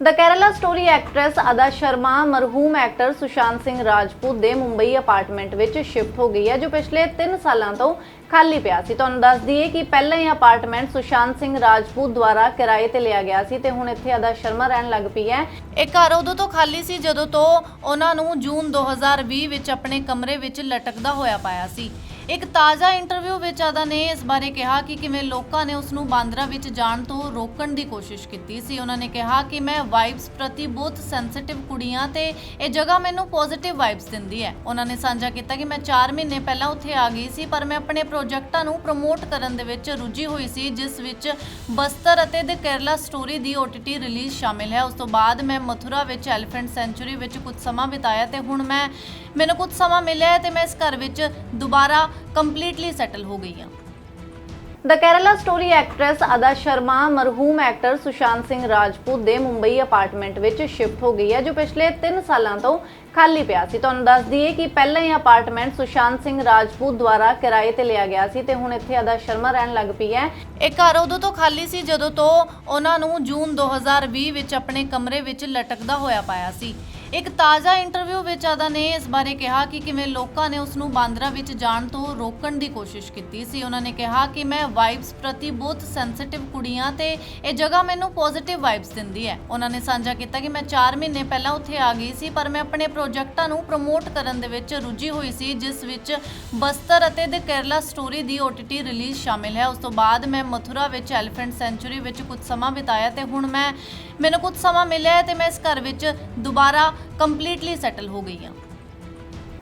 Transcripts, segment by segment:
ਦ Kerala story actress Adah Sharma ਮਰਹੂਮ actor Sushant Singh Rajput ਦੇ Mumbai apartment ਵਿੱਚ ਸ਼ਿਫਟ ਹੋ ਗਈ ਹੈ, ਜੋ ਪਿਛਲੇ 3 ਸਾਲਾਂ ਤੋਂ ਖਾਲੀ ਪਿਆ ਸੀ। ਤੁਹਾਨੂੰ ਦੱਸ ਦਈਏ ਕਿ ਪਹਿਲਾਂ ਹੀ ਅਪਾਰਟਮੈਂਟ ਸੁਸ਼ਾਂਤ ਸਿੰਘ ਰਾਜਪੂਤ ਦੁਆਰਾ ਕਿਰਾਏ ਤੇ ਲਿਆ ਗਿਆ ਸੀ ਤੇ ਹੁਣ ਇੱਥੇ ਅਦਾ ਸ਼ਰਮਾ ਰਹਿਣ ਲੱਗ ਪਈ ਹੈ। ਇਹ ਘਰ ਉਦੋਂ ਤੋਂ ਖਾਲੀ ਸੀ ਜਦੋਂ ਤੋਂ ਉਹਨਾਂ ਨੂੰ ਜੂਨ 2020 ਵਿੱਚ ਆਪਣੇ ਕਮਰੇ ਵਿੱਚ ਲਟਕਦਾ ਹੋਇਆ ਪਾਇਆ ਸੀ। ਇੱਕ ਤਾਜ਼ਾ ਇੰਟਰਵਿਊ ਵਿੱਚ ਅਦਾ ਨੇ ਇਸ ਬਾਰੇ ਕਿਹਾ ਕਿ ਕਿਵੇਂ ਲੋਕਾਂ ਨੇ ਉਸ ਨੂੰ ਬਾਂਦਰਾ ਵਿੱਚ ਜਾਣ ਤੋਂ ਰੋਕਣ ਦੀ ਕੋਸ਼ਿਸ਼ ਕੀਤੀ ਸੀ। ਉਹਨਾਂ ਨੇ ਕਿਹਾ ਕਿ ਮੈਂ ਵਾਈਬਸ ਪ੍ਰਤੀ ਬਹੁਤ ਸੈਂਸਿਟਿਵ ਕੁੜੀਆਂ ਤੇ ਇਹ ਜਗ੍ਹਾ ਮੈਨੂੰ ਪੋਜ਼ਿਟਿਵ ਵਾਈਬਸ ਦਿੰਦੀ ਹੈ। ਉਹਨਾਂ ਨੇ ਸਾਂਝਾ ਕੀਤਾ ਕਿ ਮੈਂ 4 ਮਹੀਨੇ ਪਹਿਲਾਂ ਉੱਥੇ ਆ ਗਈ ਸੀ, ਪਰ ਮੈਂ ਆਪਣੇ ਪ੍ਰੋਜੈਕਟਾਂ ਨੂੰ ਪ੍ਰਮੋਟ ਕਰਨ ਦੇ ਵਿੱਚ ਰੁੱਝੀ ਹੋਈ ਸੀ, ਜਿਸ ਵਿੱਚ ਬਸਤਰ ਅਤੇ ਦ ਕੇਰਲਾ ਸਟੋਰੀ ਦੀ OTT ਰਿਲੀਜ਼ ਸ਼ਾਮਿਲ ਹੈ। ਉਸ ਤੋਂ ਬਾਅਦ ਮੈਂ ਮਥੁਰਾ ਵਿੱਚ ਐਲੀਫੈਂਟ ਸੈਂਚੁਰੀ ਵਿੱਚ ਕੁਝ ਸਮਾਂ ਬਿਤਾਇਆ ਤੇ ਹੁਣ ਮੈਂ, ਮੈਨੂੰ ਕੁਝ ਸਮਾਂ ਮਿਲਿਆ ਹੈ ਤੇ ਮੈਂ ਇਸ ਘਰ ਵਿੱਚ ਦੁਬਾਰਾ ਕੰਪਲੀਟਲੀ ਸੈਟਲ ਹੋ ਗਈ ਹਾਂ ਦ ਕੇਰਲਾ ਸਟੋਰੀ ਐਕਟਰੈਸ ਅਦਾ ਸ਼ਰਮਾ ਮਰਹੂਮ ਐਕਟਰ ਸੁਸ਼ਾਂਤ ਸਿੰਘ ਰਾਜਪੂਤ ਦੇ ਮੁੰਬਈ ਅਪਾਰਟਮੈਂਟ ਵਿੱਚ ਸ਼ਿਫਟ ਹੋ ਗਈ ਹੈ ਜੋ ਪਿਛਲੇ 3 ਸਾਲਾਂ ਤੋਂ ਖਾਲੀ ਪਿਆ ਸੀ। ਤੁਹਾਨੂੰ ਦੱਸ ਦਈਏ ਕਿ ਪਹਿਲਾਂ ਇਹ ਅਪਾਰਟਮੈਂਟ ਸੁਸ਼ਾਂਤ ਸਿੰਘ ਰਾਜਪੂਤ ਦੁਆਰਾ ਕਿਰਾਏ ਤੇ ਲਿਆ ਗਿਆ ਸੀ ਤੇ ਹੁਣ ਇੱਥੇ ਅਦਾ ਸ਼ਰਮਾ ਰਹਿਣ ਲੱਗ ਪਈ ਹੈ। ਇਹ ਘਰ ਉਦੋਂ ਤੋਂ ਖਾਲੀ ਸੀ ਜਦੋਂ ਤੋਂ ਉਹਨਾਂ ਨੂੰ ਜੂਨ 2020 ਵਿੱਚ ਆਪਣੇ ਕਮਰੇ ਵਿੱਚ ਲਟਕਦਾ ਹੋਇਆ ਪਾਇਆ ਸੀ। ਇੱਕ ਤਾਜ਼ਾ ਇੰਟਰਵਿਊ ਵਿੱਚ ਅਦਾ ਨੇ ਇਸ ਬਾਰੇ ਕਿਹਾ ਕਿ ਕਿਵੇਂ ਲੋਕਾਂ ਨੇ ਉਸ ਨੂੰ ਬਾਂਦਰਾ ਵਿੱਚ ਜਾਣ ਤੋਂ ਰੋਕਣ ਦੀ ਕੋਸ਼ਿਸ਼ ਕੀਤੀ ਸੀ। ਉਹਨਾਂ ਨੇ ਕਿਹਾ ਕਿ ਮੈਂ ਵਾਈਬਸ ਪ੍ਰਤੀ ਬਹੁਤ ਸੈਂਸਿਟਿਵ ਕੁੜੀਆਂ ਤੇ ਇਹ ਜਗ੍ਹਾ ਮੈਨੂੰ ਪੋਜ਼ਿਟਿਵ ਵਾਈਬਸ ਦਿੰਦੀ ਹੈ। ਉਹਨਾਂ ਨੇ ਸਾਂਝਾ ਕੀਤਾ ਕਿ ਮੈਂ 4 ਮਹੀਨੇ ਪਹਿਲਾਂ ਉੱਥੇ ਆ ਗਈ ਸੀ, ਪਰ ਮੈਂ ਆਪਣੇ ਪ੍ਰੋਜੈਕਟਾਂ ਨੂੰ ਪ੍ਰਮੋਟ ਕਰਨ ਦੇ ਵਿੱਚ ਰੁੱਝੀ ਹੋਈ ਸੀ, ਜਿਸ ਵਿੱਚ ਬਸਤਰ ਅਤੇ ਦ ਕੇਰਲਾ ਸਟੋਰੀ ਦੀ OTT ਰਿਲੀਜ਼ ਸ਼ਾਮਿਲ ਹੈ। ਉਸ ਤੋਂ ਬਾਅਦ ਮੈਂ ਮਥੁਰਾ ਵਿੱਚ ਐਲੀਫੈਂਟ ਸੈਂਚੁਰੀ ਵਿੱਚ ਕੁਝ ਸਮਾਂ ਬਿਤਾਇਆ ਤੇ ਹੁਣ ਮੈਂ, ਮੈਨੂੰ ਕੁਝ ਸਮਾਂ ਮਿਲਿਆ ਹੈ ਤੇ ਮੈਂ ਇਸ ਘਰ ਵਿੱਚ ਦੁਬਾਰਾ ਕੰਪਲੀਟਲੀ ਸੈਟਲ ਹੋ ਗਈ ਹਾਂ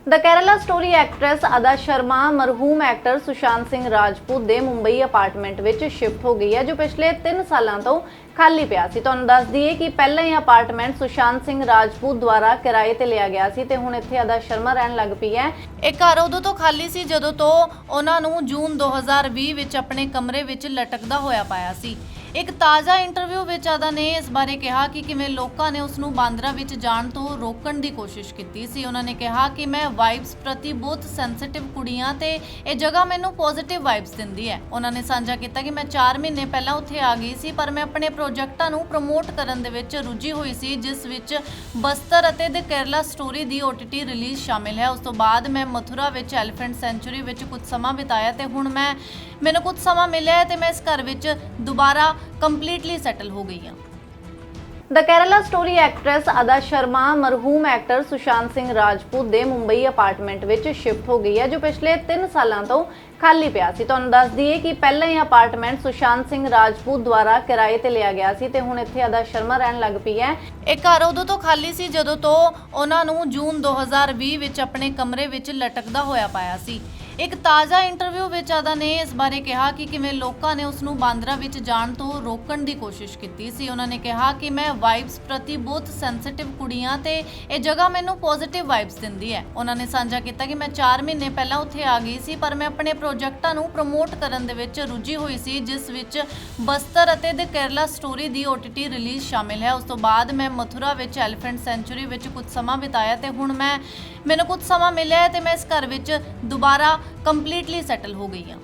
ਦ ਕੇਰਲਾ ਸਟੋਰੀ ਐਕਟਰੈਸ ਅਦਾ ਸ਼ਰਮਾ ਮਰਹੂਮ ਐਕਟਰ ਸੁਸ਼ਾਂਤ ਸਿੰਘ ਰਾਜਪੂਤ ਦੇ ਮੁੰਬਈ ਅਪਾਰਟਮੈਂਟ ਵਿੱਚ ਸ਼ਿਫਟ ਹੋ ਗਈ ਹੈ, ਜੋ ਪਿਛਲੇ 3 ਸਾਲਾਂ ਤੋਂ ਖਾਲੀ ਪਿਆ ਸੀ। ਤੁਹਾਨੂੰ ਦੱਸ ਦਈਏ ਕਿ ਪਹਿਲਾਂ ਇਹ ਅਪਾਰਟਮੈਂਟ ਸੁਸ਼ਾਂਤ ਸਿੰਘ ਰਾਜਪੂਤ ਦੁਆਰਾ ਕਿਰਾਏ ਤੇ ਲਿਆ ਗਿਆ ਸੀ ਤੇ ਹੁਣ ਇੱਥੇ ਅਦਾ ਸ਼ਰਮਾ ਰਹਿਣ ਲੱਗ ਪਈ ਹੈ। ਇਹ ਘਰ ਉਦੋਂ ਤੋਂ ਖਾਲੀ ਸੀ ਜਦੋਂ ਤੋਂ ਉਹਨਾਂ ਨੂੰ ਜੂਨ 2020 ਵਿੱਚ ਆਪਣੇ ਕਮਰੇ ਵਿੱਚ ਲਟਕਦਾ ਹੋਇਆ ਪਾਇਆ ਸੀ। ਇੱਕ ਤਾਜ਼ਾ ਇੰਟਰਵਿਊ ਵਿੱਚ ਅਦਾ ਨੇ ਇਸ ਬਾਰੇ ਕਿਹਾ ਕਿ ਕਿਵੇਂ ਲੋਕਾਂ ਨੇ ਉਸ ਨੂੰ ਬਾਂਦਰਾ ਵਿੱਚ ਜਾਣ ਤੋਂ ਰੋਕਣ ਦੀ ਕੋਸ਼ਿਸ਼ ਕੀਤੀ ਸੀ। ਉਹਨਾਂ ਨੇ ਕਿਹਾ ਕਿ ਮੈਂ ਵਾਈਬਸ ਪ੍ਰਤੀ ਬਹੁਤ ਸੈਂਸਿਟਿਵ ਕੁੜੀਆਂ ਤੇ ਇਹ ਜਗ੍ਹਾ ਮੈਨੂੰ ਪੋਜ਼ਿਟਿਵ ਵਾਈਬਸ ਦਿੰਦੀ ਹੈ। ਉਹਨਾਂ ਨੇ ਸਾਂਝਾ ਕੀਤਾ ਕਿ ਮੈਂ 4 ਮਹੀਨੇ ਪਹਿਲਾਂ ਉੱਥੇ ਆ ਗਈ ਸੀ, ਪਰ ਮੈਂ ਆਪਣੇ ਪ੍ਰੋਜੈਕਟਾਂ ਨੂੰ ਪ੍ਰਮੋਟ ਕਰਨ ਦੇ ਵਿੱਚ ਰੁੱਝੀ ਹੋਈ ਸੀ, ਜਿਸ ਵਿੱਚ ਬਸਤਰ ਅਤੇ ਦ ਕੇਰਲਾ ਸਟੋਰੀ ਦੀ OTT ਰਿਲੀਜ਼ ਸ਼ਾਮਿਲ ਹੈ। ਉਸ ਤੋਂ ਬਾਅਦ ਮੈਂ ਮਥੁਰਾ ਵਿੱਚ ਐਲੀਫੈਂਟ ਸੈਂਚੁਰੀ ਵਿੱਚ ਕੁਝ ਸਮਾਂ ਬਿਤਾਇਆ ਤੇ ਹੁਣ ਮੈਂ, ਮੈਨੂੰ ਕੁਝ ਸਮਾਂ ਮਿਲਿਆ ਹੈ ਤੇ ਮੈਂ ਇਸ ਘਰ ਵਿੱਚ ਦੁਬਾਰਾ ਕੰਪਲੀਟਲੀ ਸੈਟਲ ਹੋ ਗਈ ਹਾਂ। ਦ ਕੇਰਲਾ ਸਟੋਰੀ ਐਕਟਰੈਸ ਅਦਾ ਸ਼ਰਮਾ ਮਰਹੂਮ ਐਕਟਰ ਸੁਸ਼ਾਂਤ ਸਿੰਘ ਰਾਜਪੂਤ ਦੇ ਮੁੰਬਈ ਅਪਾਰਟਮੈਂਟ ਵਿੱਚ ਸ਼ਿਫਟ ਹੋ ਗਈ ਹੈ, ਜੋ ਪਿਛਲੇ 3 ਸਾਲਾਂ ਤੋਂ ਖਾਲੀ ਪਿਆ ਸੀ। ਤੁਹਾਨੂੰ ਦੱਸ ਦਈਏ ਕਿ ਪਹਿਲਾਂ ਇਹ ਅਪਾਰਟਮੈਂਟ ਸੁਸ਼ਾਂਤ ਸਿੰਘ ਰਾਜਪੂਤ ਦੁਆਰਾ ਕਿਰਾਏ ਤੇ ਲਿਆ ਗਿਆ ਸੀ ਤੇ ਹੁਣ ਇੱਥੇ ਅਦਾ ਸ਼ਰਮਾ ਰਹਿਣ ਲੱਗ ਪਈ ਹੈ। ਇਹ ਘਰ ਉਦੋਂ ਤੋਂ ਖਾਲੀ ਸੀ ਜਦੋਂ ਤੋਂ ਉਹਨਾਂ ਨੂੰ ਜੂਨ 2020 ਵਿੱਚ ਆਪਣੇ ਕਮਰੇ ਵਿੱਚ ਲਟਕਦਾ ਹੋਇਆ ਪਾਇਆ ਸੀ। ਇੱਕ ਤਾਜ਼ਾ ਇੰਟਰਵਿਊ ਵਿੱਚ ਅਦਾ ਨੇ ਇਸ ਬਾਰੇ ਕਿਹਾ ਕਿ ਕਿਵੇਂ ਲੋਕਾਂ ਨੇ ਉਸ ਨੂੰ ਬਾਂਦਰਾ ਵਿੱਚ ਜਾਣ ਤੋਂ ਰੋਕਣ ਦੀ ਕੋਸ਼ਿਸ਼ ਕੀਤੀ ਸੀ। ਉਹਨਾਂ ਨੇ ਕਿਹਾ ਕਿ ਮੈਂ ਵਾਈਬਸ ਪ੍ਰਤੀ ਬਹੁਤ ਸੈਂਸਿਟਿਵ ਕੁੜੀਆਂ ਤੇ ਇਹ ਜਗ੍ਹਾ ਮੈਨੂੰ ਪੋਜ਼ਿਟਿਵ ਵਾਈਬਸ ਦਿੰਦੀ ਹੈ। ਉਹਨਾਂ ਨੇ ਸਾਂਝਾ ਕੀਤਾ ਕਿ ਮੈਂ 4 ਮਹੀਨੇ ਪਹਿਲਾਂ ਉੱਥੇ ਆ ਗਈ ਸੀ, ਪਰ ਮੈਂ ਆਪਣੇ ਪ੍ਰੋਜੈਕਟਾਂ ਨੂੰ ਪ੍ਰਮੋਟ ਕਰਨ ਦੇ ਵਿੱਚ ਰੁੱਝੀ ਹੋਈ ਸੀ, ਜਿਸ ਵਿੱਚ ਬਸਤਰ ਅਤੇ ਦ ਕੇਰਲਾ ਸਟੋਰੀ ਦੀ OTT ਰਿਲੀਜ਼ ਸ਼ਾਮਿਲ ਹੈ। ਉਸ ਤੋਂ ਬਾਅਦ ਮੈਂ ਮਥੁਰਾ ਵਿੱਚ ਐਲੀਫੈਂਟ ਸੈਂਚੁਰੀ ਵਿੱਚ ਕੁਝ ਸਮਾਂ ਬਿਤਾਇਆ ਤੇ ਹੁਣ ਮੈਂ, ਮੈਨੂੰ ਕੁਝ ਸਮਾਂ ਮਿਲਿਆ ਹੈ ਤੇ ਮੈਂ ਇਸ ਘਰ ਵਿੱਚ ਦੁਬਾਰਾ ਕੰਪਲੀਟਲੀ ਸੈਟਲ ਹੋ ਗਈ ਹਾਂ